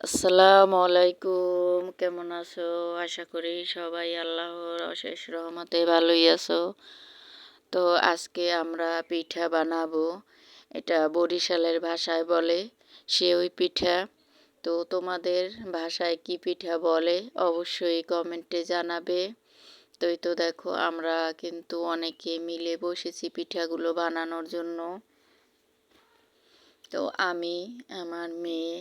আসসালামু আলাইকুম, কেমন আছো? আশা করি সবাই আল্লাহর অশেষ রহমতে ভালোই আছো। তো আজকে আমরা পিঠা বানাবো। এটা বরিশালের ভাষায় বলে সেওই পিঠা। তো তোমাদের ভাষায় কি পিঠা বলে অবশ্যই কমেন্টে জানাবে। তো তো দেখো, আমরা কিন্তু অনেকে মিলে বসেছি পিঠাগুলো বানানোর জন্য। তো আমি, আমার মেয়ে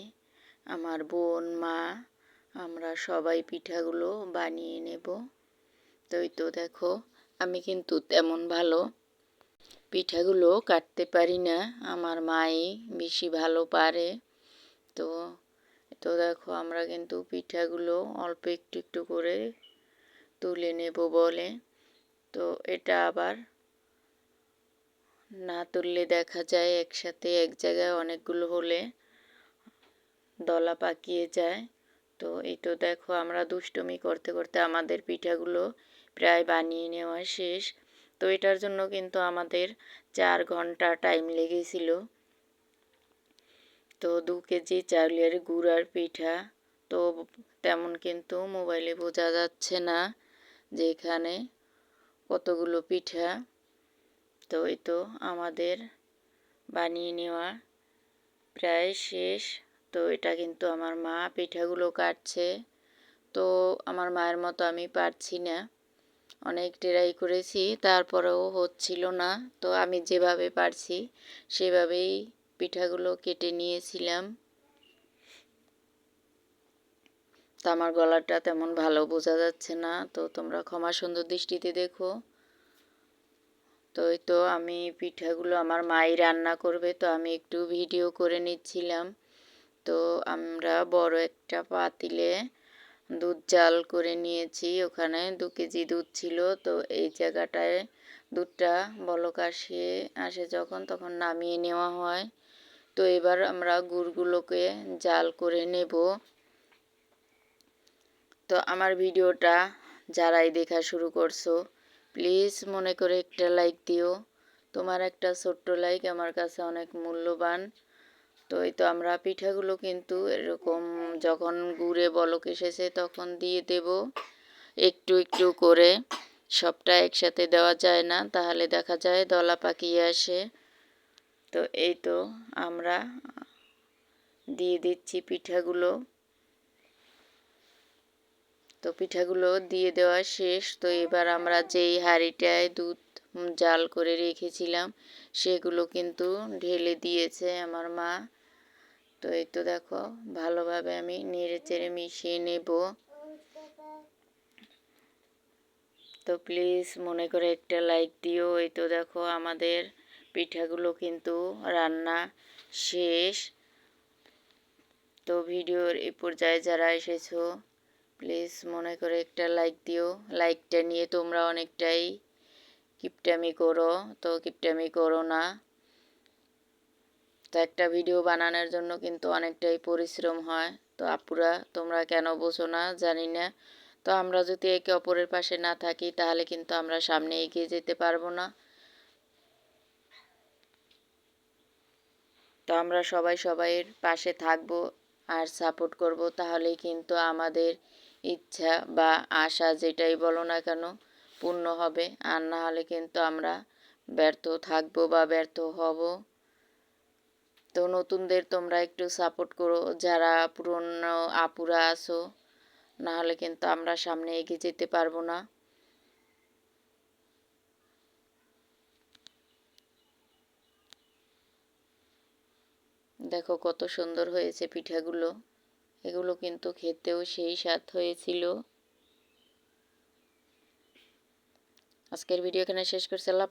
আমার বোন, মা, আমরা সবাই পিঠাগুলো বানিয়ে নেব। তো এই তো দেখো, আমি কিন্তু তেমন ভালো পিঠাগুলো কাটতে পারি না। আমার মাই বেশি ভালো পারে। তো তো দেখো, আমরা কিন্তু পিঠাগুলো অল্প একটু একটু করে তুলে নেব বলে। তো এটা আবার না তুললে দেখা যায় একসাথে এক জায়গায় অনেকগুলো হলে। দলা পাকিয়ে যায়। তো এই তো দেখো আমরা দুষ্টুমি করতে করতে আমাদের পিঠাগুলো প্রায় বানিয়ে নেওয়া শেষ। তো এটার জন্য কিন্তু আমাদের চার ঘণ্টা টাইম লেগেছিল। তো দু কেজি চাউলের গুঁড়ার পিঠা, তো তেমন কিন্তু মোবাইলে বোঝা যাচ্ছে না যে এখানে কতগুলো পিঠা। তো এই তো আমাদের বানিয়ে নেওয়া প্রায় শেষ। তো এটা কিন্তু আমার মা পিঠাগুলো কাটছে। তো আমার মায়ের মতো আমি পারছি না। অনেক ট্রাই করেছি, তারপরেও হচ্ছিল না। তো আমি যেভাবে পারছি, সেভাবেই পিঠাগুলো কেটে নিয়েছিলাম। তো আমার গলাটা তেমন ভালো বোঝা যাচ্ছে না, তো তোমরা ক্ষমা সুন্দর দৃষ্টিতে দেখো। তো তো আমি পিঠাগুলো আমার মাই রান্না করবে, তো আমি একটু ভিডিও করে নিচ্ছিলাম। তো আমরা বড় একটা পাতিলে দুধ জাল করে নিয়েছি। ওখানে দু কেজি দুধ ছিল। তো এই জায়গাটায় দুধটা বলক আসিয়ে আসে যখন, তখন নামিয়ে নেওয়া হয়। তো এবার আমরা গুড়গুলোকে জাল করে নেব। তো আমার ভিডিওটা যারাই দেখা শুরু করছ, প্লিজ মনে করে একটা লাইক দিও। তোমার একটা ছোট্ট লাইক আমার কাছে অনেক মূল্যবান। তো এই তো আমরা পিঠাগুলো কিন্তু এরকম যখন গুড়ে বলক এসেছে তখন দিয়ে দেব। একটু একটু করে। সবটা একসাথে দেওয়া যায় না, তাহলে দেখা যায় দলা পাকিয়ে আসে। তো এই তো আমরা দিয়ে দিচ্ছি পিঠাগুলো। তো পিঠাগুলো দিয়ে দেওয়া শেষ। তো এবার আমরা যেই হাঁড়িটায় দুধ জাল করে রেখেছিলাম, সেগুলো কিন্তু ঢেলে দিয়েছে আমার মা। তো এই তো দেখো, ভালোভাবে আমি নেড়ে চেড়ে মিশিয়ে নেব। তো প্লিজ মনে করে একটা লাইক দিও। এই তো দেখো আমাদের পিঠাগুলো কিন্তু রান্না শেষ। তো ভিডিওর এই পর্যায়ে যারা এসেছ প্লিজ মনে করে একটা লাইক দিও। লাইকটা নিয়ে তোমরা অনেকটাই কিপটামি করো। তো কিপটামি করো না। তো একটা ভিডিও বানানোর জন্য কিন্তু অনেকটাই পরিশ্রম হয়। তো আপুরা, তোমরা কেন বোঝো না? জানি না। তো আমরা যদি একে অপরের পাশে না থাকি, তাহলে কিন্তু আমরা সামনে এগিয়ে যেতে পারব না। তো আমরা সবাই সবাইয়ের পাশে থাকব আর সাপোর্ট করব, তাহলেই কিন্তু আমাদের ইচ্ছা বা আশা যেটাই বলো না কেন পূর্ণ হবে। আর না হলে কিন্তু আমরা ব্যর্থ থাকব বা ব্যর্থ হব। তো নতুনদের তোমরা একটু সাপোর্ট করো। যারা পুরনো আপুরা আসো না হলে কিন্তু আমরা সামনে এগিয়ে যেতে পারব না। দেখো কত সুন্দর হয়েছে পিঠাগুলো। এগুলো কিন্তু খেতেও সেই স্বাদ হয়েছিল। আজকের ভিডিও এখানে শেষ করছি। আল্লাহ